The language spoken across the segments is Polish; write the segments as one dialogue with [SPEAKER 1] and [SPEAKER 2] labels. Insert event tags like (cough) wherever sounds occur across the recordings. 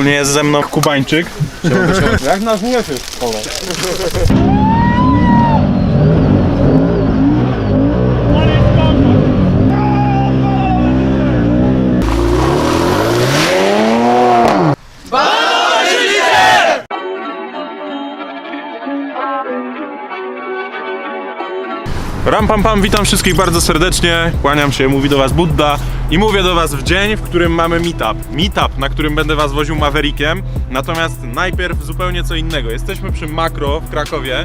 [SPEAKER 1] Ogólnie jest ze mną Kubańczyk.
[SPEAKER 2] Jak nasz nie w szkole?
[SPEAKER 1] Ram pam pam, witam wszystkich bardzo serdecznie. Kłaniam się, mówi do was Budda i mówię do was w dzień, w którym mamy meetup. Meetup, na którym będę was woził Maverickiem. Natomiast najpierw zupełnie co innego. Jesteśmy przy Makro w Krakowie.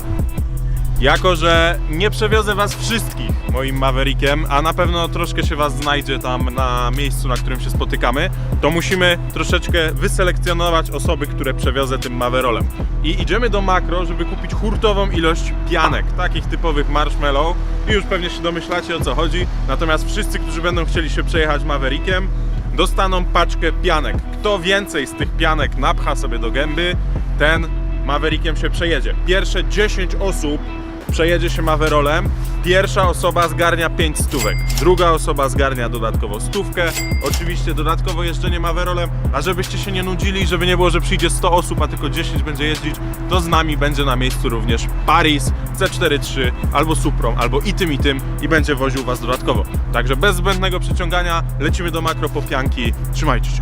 [SPEAKER 1] Jako, że nie przewiozę was wszystkich moim Maverickiem, a na pewno troszkę się was znajdzie tam na miejscu, na którym się spotykamy, to musimy troszeczkę wyselekcjonować osoby, które przewiozę tym Maverolem. I idziemy do Makro, żeby kupić hurtową ilość pianek, takich typowych marshmallow. I już pewnie się domyślacie o co chodzi. Natomiast wszyscy, którzy będą chcieli się przejechać Maverickiem, dostaną paczkę pianek. Kto więcej z tych pianek napcha sobie do gęby, ten Maverickiem się przejedzie. Pierwsze 10 osób przejedzie się Maverolem. Pierwsza osoba zgarnia 5 stówek, druga osoba zgarnia dodatkowo stówkę. Oczywiście dodatkowo jeżdżenie Maverolem, a żebyście się nie nudzili, żeby nie było, że przyjdzie 100 osób, a tylko 10 będzie jeździć, to z nami będzie na miejscu również Paris, C43 albo Suprom, albo i tym i tym i będzie woził was dodatkowo. Także bez zbędnego przeciągania lecimy do makro po pianki. Trzymajcie się.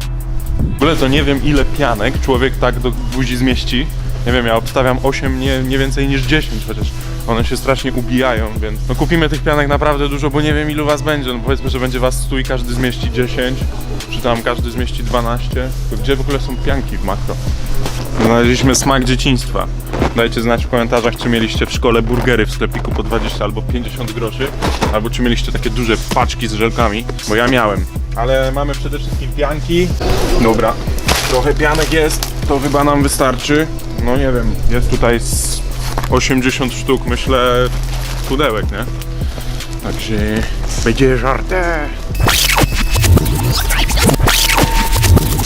[SPEAKER 1] W ogóle to nie wiem ile pianek człowiek tak do buzi zmieści. Nie wiem, ja obstawiam 8, nie, nie więcej niż 10, chociaż one się strasznie ubijają, więc no kupimy tych pianek naprawdę dużo, bo nie wiem ilu was będzie. No powiedzmy, że będzie was 100 i każdy zmieści 10, czy tam każdy zmieści 12. To gdzie w ogóle są pianki w makro? Znaleźliśmy smak dzieciństwa. Dajcie znać w komentarzach, czy mieliście w szkole burgery w sklepiku po 20 albo 50 groszy, albo czy mieliście takie duże paczki z żelkami, bo ja miałem. Ale mamy przede wszystkim pianki. Dobra, trochę pianek jest, to chyba nam wystarczy. No nie wiem, jest tutaj 80 sztuk, myślę, pudełek, nie? Także będzie żarte.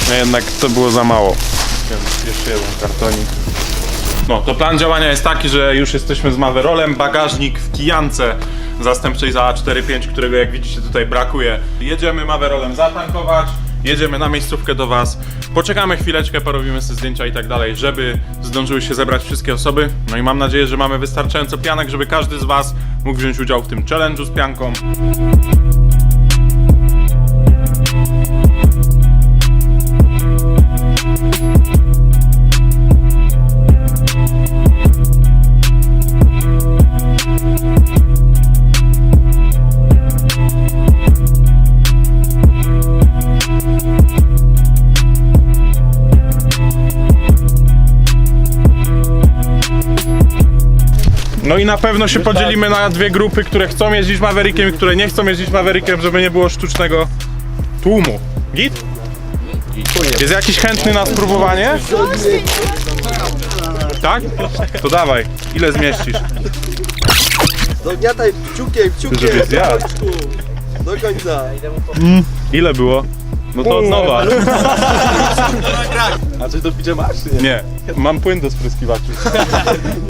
[SPEAKER 1] No jednak to było za mało. Jeszcze jeden kartonik. No, to plan działania jest taki, że już jesteśmy z Maverolem, bagażnik w kijance zastępczej za A45, którego jak widzicie tutaj brakuje. Jedziemy Maverolem zatankować, jedziemy na miejscówkę do Was, poczekamy chwileczkę, porobimy sobie zdjęcia i tak dalej, żeby zdążyły się zebrać wszystkie osoby. No i mam nadzieję, że mamy wystarczająco pianek, żeby każdy z Was mógł wziąć udział w tym challenge'u z pianką. No i na pewno się podzielimy na dwie grupy, które chcą jeździć Maverickiem i które nie chcą jeździć Maverickiem, żeby nie było sztucznego tłumu. Git? Jest jakiś chętny na spróbowanie? Tak? To dawaj. Ile zmieścisz?
[SPEAKER 3] Dogniataj pciukiem, pciukiem.
[SPEAKER 1] Żeby zjadł.
[SPEAKER 3] Do końca.
[SPEAKER 1] Ile było? No to od nowa.
[SPEAKER 3] A coś do picia masz? Nie.
[SPEAKER 1] Nie, mam płyn do spryskiwaczy.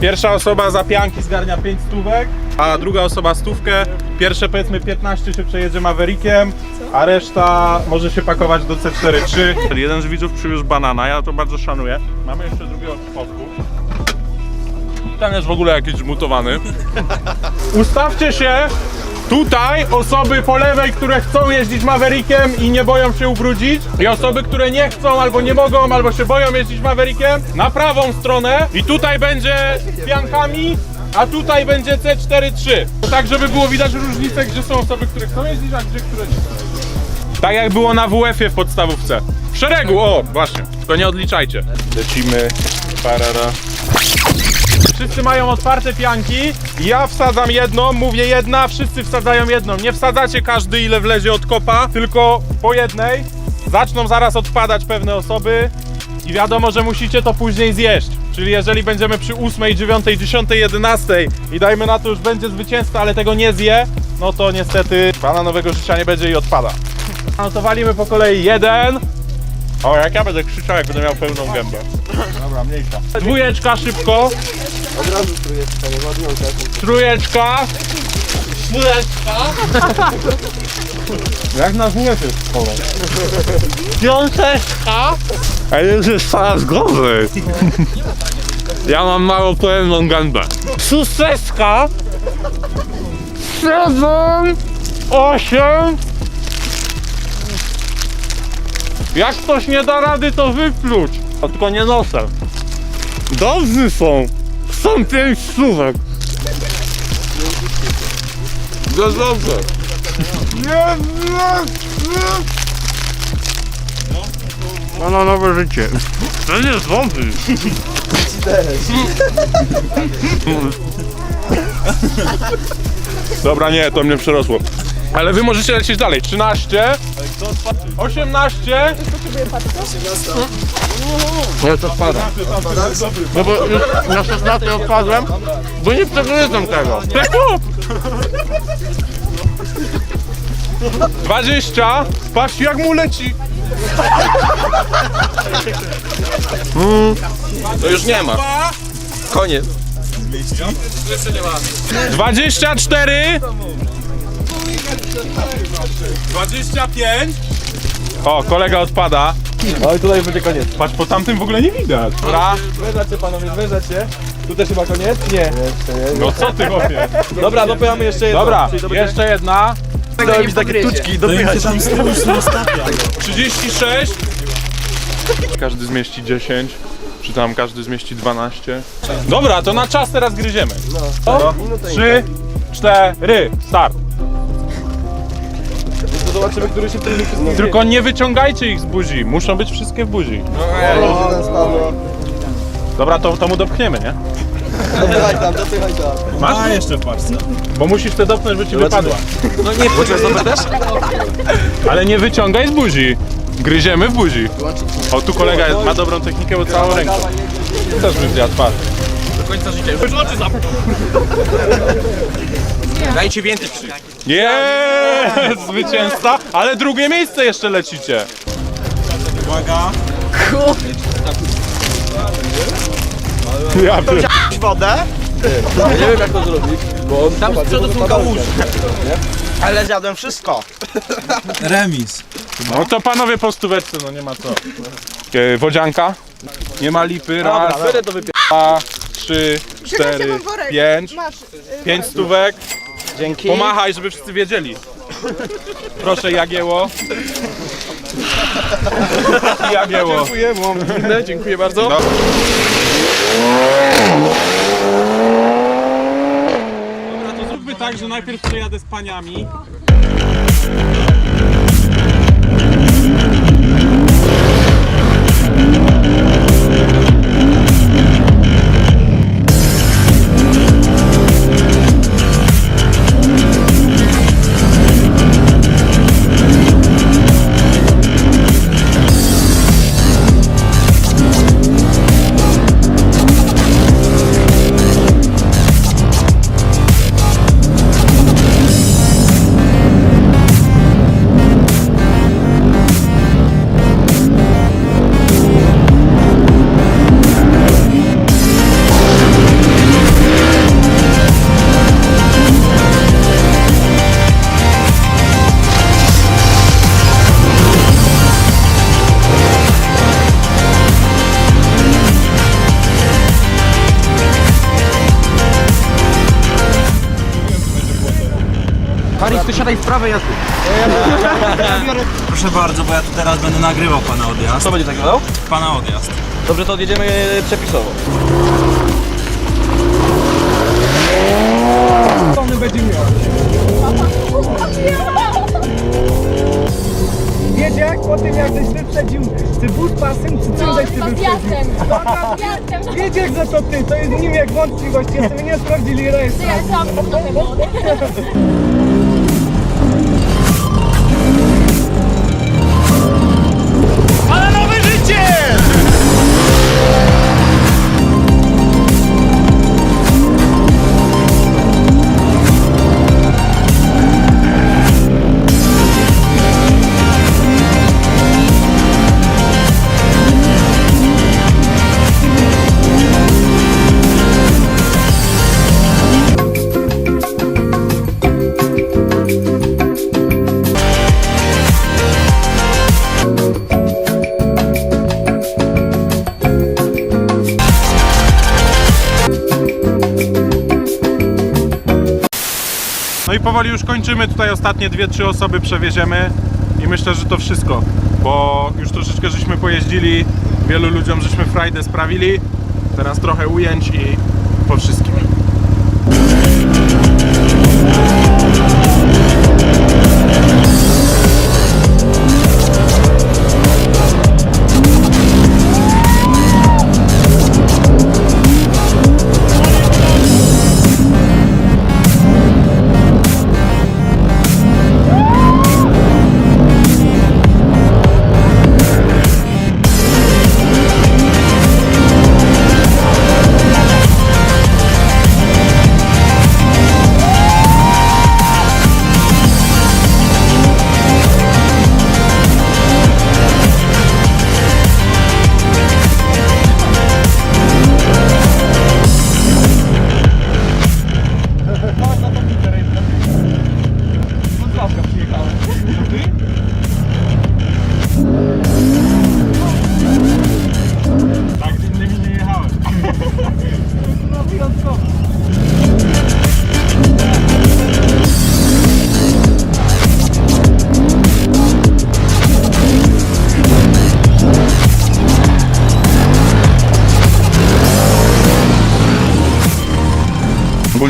[SPEAKER 1] Pierwsza osoba za pianki zgarnia 5 stówek, a druga osoba stówkę. Pierwsze powiedzmy 15 się przejedzie Maverickiem, a reszta może się pakować do C43. Jeden z widzów przywiózł banana, ja to bardzo szanuję. Mamy jeszcze drugiego w. Ten jest w ogóle jakiś zmutowany. Ustawcie się tutaj osoby po lewej, które chcą jeździć Maverickiem i nie boją się ubrudzić i osoby, które nie chcą albo nie mogą, albo się boją jeździć Maverickiem na prawą stronę i tutaj będzie z piankami, a tutaj będzie C43. Tak, żeby było widać różnicę, gdzie są osoby, które chcą jeździć, a gdzie, które nie chcą. Tak jak było na WF-ie w podstawówce. W szeregu, o, właśnie, tylko nie odliczajcie. Lecimy, parara. Wszyscy mają otwarte pianki. Ja wsadzam jedną, mówię jedna, wszyscy wsadzają jedną. Nie wsadzacie każdy ile wlezie od kopa, tylko po jednej. Zaczną zaraz odpadać pewne osoby i wiadomo, że musicie to później zjeść. Czyli jeżeli będziemy przy 8, 9, 10, 11 i dajmy na to już będzie zwycięzca, ale tego nie zje, no to niestety pana nowego życia nie będzie i odpada. No to walimy po kolei jeden. O, jak ja będę krzyczał, jak będę miał pełną gębę. Dobra, mniejsza. Dwójeczka szybko.
[SPEAKER 3] Od razu tu jest panie ładniąca.
[SPEAKER 1] Trójeczka. (laughs)
[SPEAKER 2] Jak nas niesie w szkole?
[SPEAKER 1] Piąteczka? Ale już jest coraz gorzej. Ja mam mało pojemną gębę. Szósteczka? Siedem? Osiem? Jak ktoś nie da rady, to wypluć. A tylko nie nosem. Dobrzy są. Są pięć słówek. No dobrze. Ma na nowe życie. To nie zombie. Dobra, nie, to mnie przerosło. Ale wy możecie lecieć dalej. 13, 18.
[SPEAKER 2] Ja to spada.
[SPEAKER 1] No bo już na 16 odpadłem, bo nie przegryzłem tego. Tego! 20. Patrz jak mu leci.
[SPEAKER 3] To już nie ma. Koniec.
[SPEAKER 1] 24 25 O, kolega odpada.
[SPEAKER 2] No i tutaj będzie koniec.
[SPEAKER 1] Patrz, po tamtym w ogóle nie widać. Dobra.
[SPEAKER 3] Zmężacie panowie, zmężacie. Tu też chyba koniec? Nie.
[SPEAKER 1] No co ty chłopie?
[SPEAKER 3] Dobra, dopychamy jeszcze jedno.
[SPEAKER 1] Dobra,
[SPEAKER 3] Czyli to będzie-
[SPEAKER 1] jeszcze jedna.
[SPEAKER 3] Mi takie tuczki, dopychać.
[SPEAKER 1] 36 Każdy zmieści 10 Czy tam każdy zmieści 12 Dobra, to na czas teraz gryziemy no. 3, 4, start
[SPEAKER 3] To zobaczymy, który się tutaj wszystkich
[SPEAKER 1] Tylko nie wyciągajcie ich z buzi Muszą być wszystkie w buzi. Dobra, to, to mu dopchniemy, nie?
[SPEAKER 3] Dopychaj tam, dopychaj tam.
[SPEAKER 1] Masz? A, jeszcze w parce. Bo musisz te dopnąć, by ci wypadła.
[SPEAKER 3] No nie, Poczekaj, też?
[SPEAKER 1] Ale nie wyciągaj z buzi. Gryziemy w buzi. O, tu kolega ma dobrą technikę, bo całą ręką. Też bym zjadł, patrz
[SPEAKER 3] Dajcie więcej krzyk.
[SPEAKER 1] Jest! (laughs) Zwycięzca! Ale drugie miejsce jeszcze lecicie! Uwaga! Ja pier...
[SPEAKER 4] wodę,
[SPEAKER 3] Nie wiem jak to zrobić, bo on
[SPEAKER 4] tam z przodu są kałuże. Ale zjadłem wszystko.
[SPEAKER 5] Remis.
[SPEAKER 1] No to panowie po stóweczce, no nie ma co. E, wodzianka? Nie ma lipy, raz,
[SPEAKER 3] to
[SPEAKER 1] dwa, trzy, cztery, pięć. Pięć stówek.
[SPEAKER 4] Dzięki.
[SPEAKER 1] Pomachaj, żeby wszyscy wiedzieli. Proszę Jagieło. Jagieło.
[SPEAKER 3] Dziękuję, mam dziękuję bardzo.
[SPEAKER 1] No. Dobra, to zróbmy tak, że najpierw przejadę z paniami.
[SPEAKER 4] Siadaj w prawej, ja tu. (laughs)
[SPEAKER 5] Proszę bardzo, bo ja tu teraz będę nagrywał pana odjazd.
[SPEAKER 3] Kto będzie nagrywał?
[SPEAKER 5] Pana odjazd.
[SPEAKER 3] Dobrze, to odjedziemy przepisowo.
[SPEAKER 6] Wiecie jak po tym jak żeś wyprzedził ty bus pasem, czy czym żeś ty wyprzedził?
[SPEAKER 7] Wiatrem.
[SPEAKER 6] Wiecie jak za to ty, to jest nim jak wątpliwość, jeszcze nie sprawdzili rejestracji.
[SPEAKER 7] Ja sam. (laughs)
[SPEAKER 1] i powoli już kończymy. Tutaj ostatnie dwie, trzy osoby przewieziemy i myślę, że to wszystko, bo już troszeczkę żeśmy pojeździli, wielu ludziom żeśmy frajdę sprawili. Teraz trochę ujęć i po wszystkim.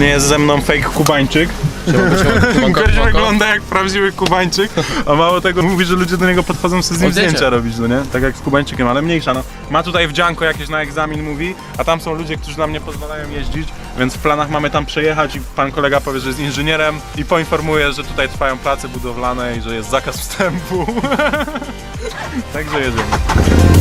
[SPEAKER 1] Jest ze mną fake Kubańczyk. Gość wygląda jak prawdziwy Kubańczyk, a mało tego mówi, że ludzie do niego podchodzą sobie z nim zdjęcia robić, no nie? Tak jak z Kubańczykiem, ale mniejsza no. Ma tutaj wdzianko jakieś na egzamin mówi, a tam są ludzie, którzy nam nie pozwalają jeździć, więc w planach mamy tam przejechać i pan kolega powie, że jest inżynierem i poinformuje, że tutaj trwają prace budowlane i że jest zakaz wstępu. (laughs) Także jedziemy.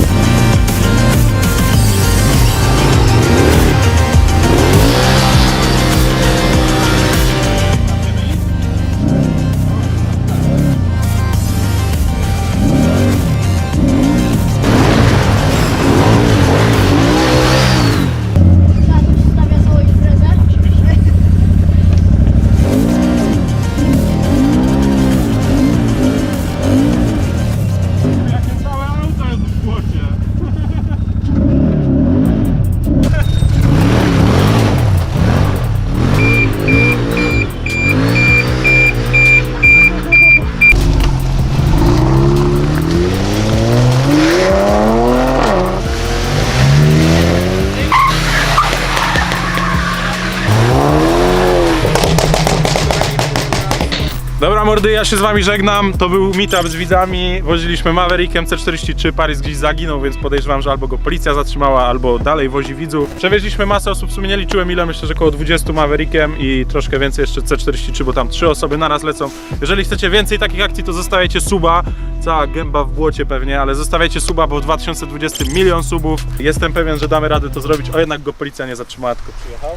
[SPEAKER 1] Ja się z wami żegnam. To był meetup z widzami. Woziliśmy Maverickiem C43, Paris gdzieś zaginął, więc podejrzewam, że albo go policja zatrzymała, albo dalej wozi widzów. Przewieźliśmy masę osób, w sumie nie liczyłem ile, myślę, że około 20 Maverickiem i troszkę więcej jeszcze C43, bo tam trzy osoby naraz lecą. Jeżeli chcecie więcej takich akcji, to zostawiajcie suba. Cała gęba w błocie pewnie, ale zostawiajcie suba, bo w 2020 milion subów. Jestem pewien, że damy radę to zrobić, o jednak go policja nie zatrzymała, tylko przyjechał.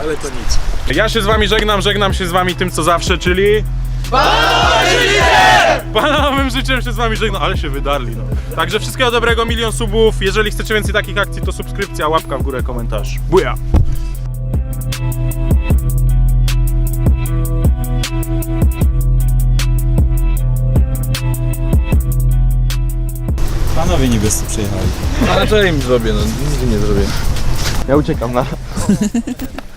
[SPEAKER 1] Ale to nic. Ja się z wami żegnam, żegnam się z wami tym co zawsze, czyli... Panowym życiem się z wami żegnam, ale się wydarli no. Także wszystkiego dobrego, milion subów. Jeżeli chcecie więcej takich akcji, to subskrypcja, łapka w górę, komentarz. Buja!
[SPEAKER 5] Panowie niebiescy przyjechali.
[SPEAKER 2] Ale co ja im zrobię? No nic im nie zrobię. Ja uciekam na. (laughs)